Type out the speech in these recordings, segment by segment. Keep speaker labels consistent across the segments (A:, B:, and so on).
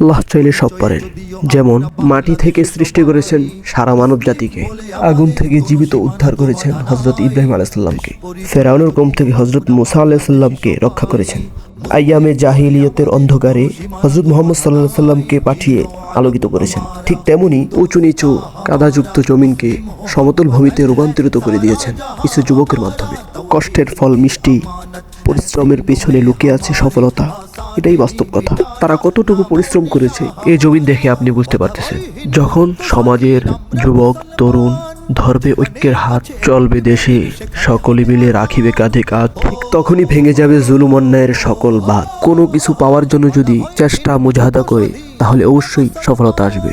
A: আল্লাহ চাইলে সব পারেন যেমন মাটি থেকে সৃষ্টি করেছেন সারা মানব জাতিকে। আগুন থেকে জীবিত উদ্ধার করেছেন হজরত ইব্রাহিম আলাইসাল্লামকে ফেরাউনের ক্রম থেকে হজরত মুসা আলাইসাল্লামকে রক্ষা করেছেন। আইয়ামে জাহিলিয়তের অন্ধকারে হজরত মোহাম্মদ সাল্লাহ সাল্লামকে পাঠিয়ে আলোকিত করেছেন। ঠিক তেমনি উঁচু নিচু কাদাযুক্ত জমিনকে সমতল ভূমিতে রূপান্তরিত করে দিয়েছেন কিছু যুবকের মাধ্যমে। কষ্টের ফল, মিষ্টি, পরিশ্রমের পেছনে লুকিয়ে আছে সফলতা। এটাই বাস্তব কথা। তারা কতটুকু পরিশ্রম করেছে এই জমিন দেখে আপনি বুঝতে পারতেছেন। যখন সমাজের যুবক, তরুণ ধরবে ঐক্যের হাত চলবে দেশে, সকলে মিলে রাখিবে কাঁধে কাঁধ, ঠিক তখনই ভেঙে যাবে জুলুম অন্যায়ের সকল বাদ কোনো কিছু পাওয়ার জন্য যদি চেষ্টা মুজাহাদা করে, তাহলে অবশ্যই সফলতা আসবে।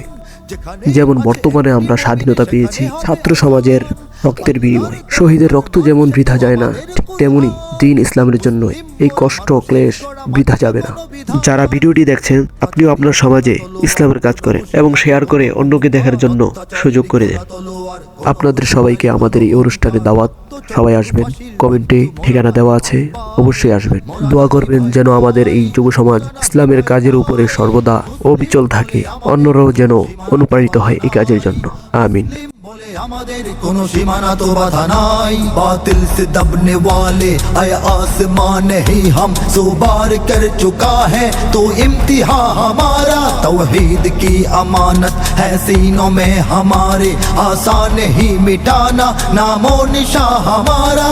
A: যেমন বর্তমানে আমরা স্বাধীনতা পেয়েছি ছাত্র সমাজের রক্তের বিনিময়। শহীদের রক্ত যেমন বৃথা যায় না, ঠিক তেমনি দিন ইসলামের জন্য এই কষ্ট, ক্লেশ বৃথা যাবে না। যারা ভিডিওটি দেখছেন, আপনিও আপনার সমাজে ইসলামের কাজ করেন এবং শেয়ার করে অন্যকে দেখার জন্য সুযোগ করে দেন। আপনাদের সবাইকে আমাদের এই অনুষ্ঠানে দাওয়াত সবাই আসবেন। কমেন্টে ঠিকানা দেওয়া আছে, অবশ্যই আসবেন। দোয়া করবেন যেন আমাদের এই যুব সমাজ ইসলামের কাজের উপরে সর্বদা অবিচল থাকে, অন্যরাও যেন অনুপ্রাণিত হয় এই কাজের জন্য। আমিন।
B: আমাদের কোনো সীমানা তো বাধা নাই বাতিল से दबने वाले आया आसमान ही हम सो बार कर चुका है तो इम्तिहा हमारा तौहीद की अमानत है सीनों में हमारे आसान ही मिटाना नामो निशा हमारा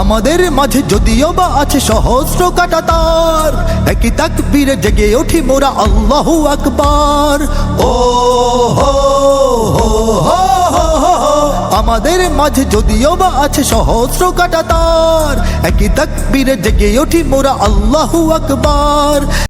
B: আমাদের মাঝে যদিও বা আছে সহস্র কাটা তার একই তাকবীর জেগে উঠি মোরা আল্লাহু আকবার ও হো হো আমাদের মাঝে যদিও বা আছে সহস্র কাটা তার একই তাকবীরে জেগে ওঠি মোরা আল্লাহু আকবার।